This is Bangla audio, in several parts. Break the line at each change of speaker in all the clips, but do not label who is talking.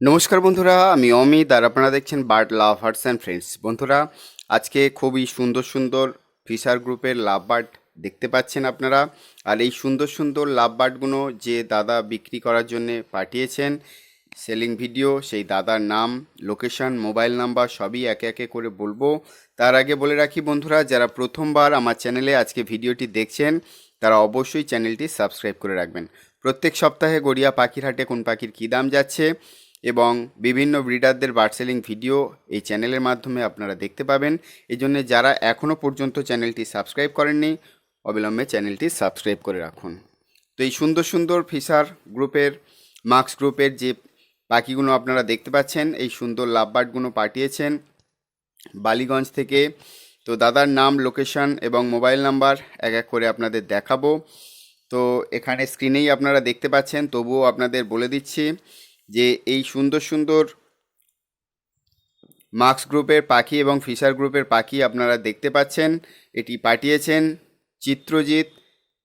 নমস্কার বন্ধুরা, আমি অমিত আর আপনারা দেখছেন Bird Love Hearts and Friends বন্ধুরা, আজকে খুবই সুন্দর সুন্দর ফিশার গ্রুপের লাভ বার্ড দেখতে পাচ্ছেন আপনারা। আর এই সুন্দর সুন্দর লাভ বার্ডগুলো যে দাদা বিক্রি করার জন্য পাঠিয়েছেন সেলিং ভিডিও সেই দাদার নাম লোকেশন মোবাইল নাম্বার সবই একে একে করে বলব। তার আগে বলে রাখি বন্ধুরা, যারা প্রথমবার আমার চ্যানেলে আজকে ভিডিওটি দেখছেন, তারা অবশ্যই চ্যানেলটি সাবস্ক্রাইব করে রাখবেন। প্রত্যেক সপ্তাহে গড়িয়া পাখির হাটে কোন পাখির কী দাম যাচ্ছে এবং বিভিন্ন ব্রিডারদের বার্ড সেলিং ভিডিও এই চ্যানেলের মাধ্যমে আপনারা দেখতে পাবেন। এই জন্য যারা এখনও পর্যন্ত চ্যানেলটি সাবস্ক্রাইব করেননি, অবিলম্বে চ্যানেলটি সাবস্ক্রাইব করে রাখুন। তো এই সুন্দর সুন্দর ফিশার গ্রুপের মার্কস গ্রুপের যে পাখিগুলো আপনারা দেখতে পাচ্ছেন, এই সুন্দর লাভবার্ডগুলো পাঠিয়েছেন বালিগঞ্জ থেকে। তো দাদার নাম লোকেশন এবং মোবাইল নাম্বার এক এক করে আপনাদের দেখাবো। তো এখানে স্ক্রিনেই আপনারা দেখতে পাচ্ছেন, তবুও আপনাদের বলে দিচ্ছি যে এই সুন্দর সুন্দর মার্কস গ্রুপের পাখি এবং ফিশার গ্রুপের পাখি আপনারা দেখতে পাচ্ছেন। এটি পাঠিয়েছেন চিত্রজিৎ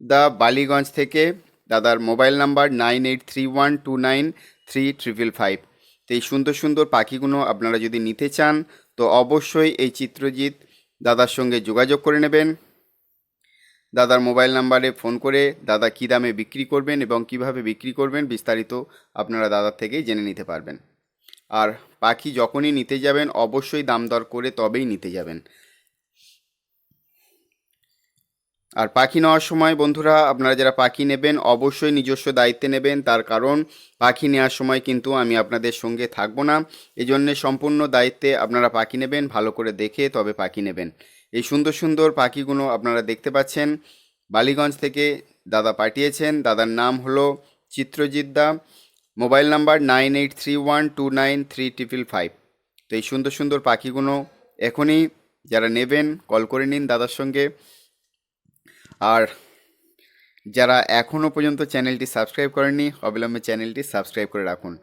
দা বালিগঞ্জ থেকে। দাদার mobile number nine eight three one two nine three triple five. তো এই সুন্দর সুন্দর পাখিগুলো আপনারা যদি নিতে চান, তো অবশ্যই এই চিত্রজিৎ দাদার সঙ্গে যোগাযোগ করে নেবেন। দাদার মোবাইল নাম্বারে ফোন করে দাদা কী দামে বিক্রি করবেন এবং কীভাবে বিক্রি করবেন বিস্তারিত আপনারা দাদার থেকেই জেনে নিতে পারবেন। আর পাখি যখনই নিতে যাবেন, অবশ্যই দাম দর করে তবেই নিতে যাবেন। আর পাখি নেওয়ার সময় বন্ধুরা, আপনারা যারা পাখি নেবেন, অবশ্যই নিজস্ব দায়িত্বে নেবেন। তার কারণ, পাখি নেওয়ার সময় কিন্তু আমি আপনাদের সঙ্গে থাকব না। এই জন্যে সম্পূর্ণ দায়িত্বে আপনারা পাখি নেবেন, ভালো করে দেখে তবে পাখি নেবেন। এই সুন্দর সুন্দর পাখিগুলো আপনারা দেখতে পাচ্ছেন। বালিগঞ্জ থেকে দাদা পাঠিয়েছেন। দাদার নাম হলো চিত্রজিৎ দা। Mobile number nine eight three one two nine three triple five. তো এই সুন্দর সুন্দর পাখিগুলো এখনই যারা নেবেন, কল করে নিন দাদার সঙ্গে। আর যারা এখনও পর্যন্ত চ্যানেলটি সাবস্ক্রাইব করেননি, অবিলম্বে চ্যানেলটি সাবস্ক্রাইব করে রাখুন।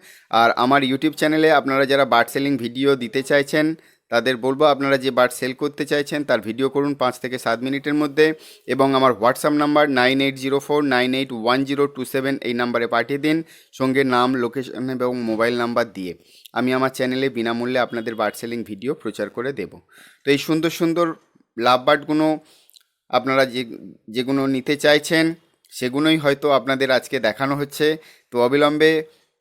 আর আমার ইউটিউব চ্যানেলে আপনারা যারা বার্ড সেলিং ভিডিও দিতে চাইছেন তাদের বলব আপনারা যে বার্ড সেল করতে চাইছেন তার ভিডিও করুন পাঁচ থেকে সাত মিনিটের মধ্যে এবং আমার WhatsApp number nine eight zero four nine eight one zero two seven এই নাম্বারে পাঠিয়ে দিন সঙ্গে নাম, লোকেশন এবং মোবাইল নাম্বার দিয়ে। আমি আমার চ্যানেলে বিনামূল্যে আপনাদের বার্ড সেলিং ভিডিও প্রচার করে দেব। তো এই সুন্দর সুন্দর লাভ বার্ডগুলো আপনারা যে, যেগুলো নিতে চাইছেন সেগুলোই হয়তো আপনাদের আজকে দেখানো হচ্ছে। তো অবিলম্বে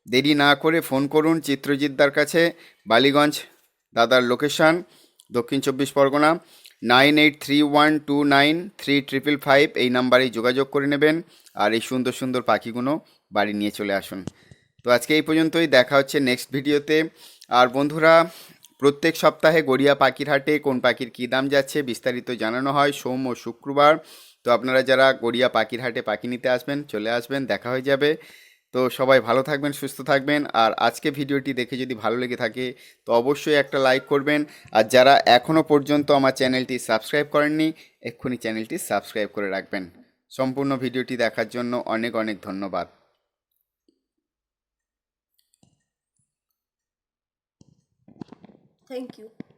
দেরি না করে ফোন করুন চিত্রজিৎদার কাছে, বালিগঞ্জ দাদার location Dakshin Chobbish Pargana nine eight three one two nine three triple five এই নাম্বারেই যোগাযোগ করে নেবেন আর এই সুন্দর সুন্দর পাখিগুলো বাড়ি নিয়ে চলে আসুন। তো আজকে এই পর্যন্তই, দেখা হচ্ছে নেক্সট ভিডিওতে। আর বন্ধুরা, প্রত্যেক সপ্তাহে গড়িয়া পাখির হাটে কোন পাখির কী দাম যাচ্ছে বিস্তারিত জানানো হয় সোম ও শুক্রবার। তো আপনারা যারা গড়িয়া পাখির হাটে পাখি নিতে আসবেন, চলে আসবেন, দেখা হয়ে যাবে। তো সবাই ভালো থাকবেন, সুস্থ থাকবেন। আর আজকে ভিডিওটি দেখে যদি ভালো লেগে থাকে, তো অবশ্যই একটা লাইক করবেন। আর যারা এখনও পর্যন্ত আমার চ্যানেলটি সাবস্ক্রাইব করেননি, এক্ষুনি চ্যানেলটি সাবস্ক্রাইব করে রাখবেন। সম্পূর্ণ ভিডিওটি দেখার জন্য অনেক অনেক ধন্যবাদ।
Thank you.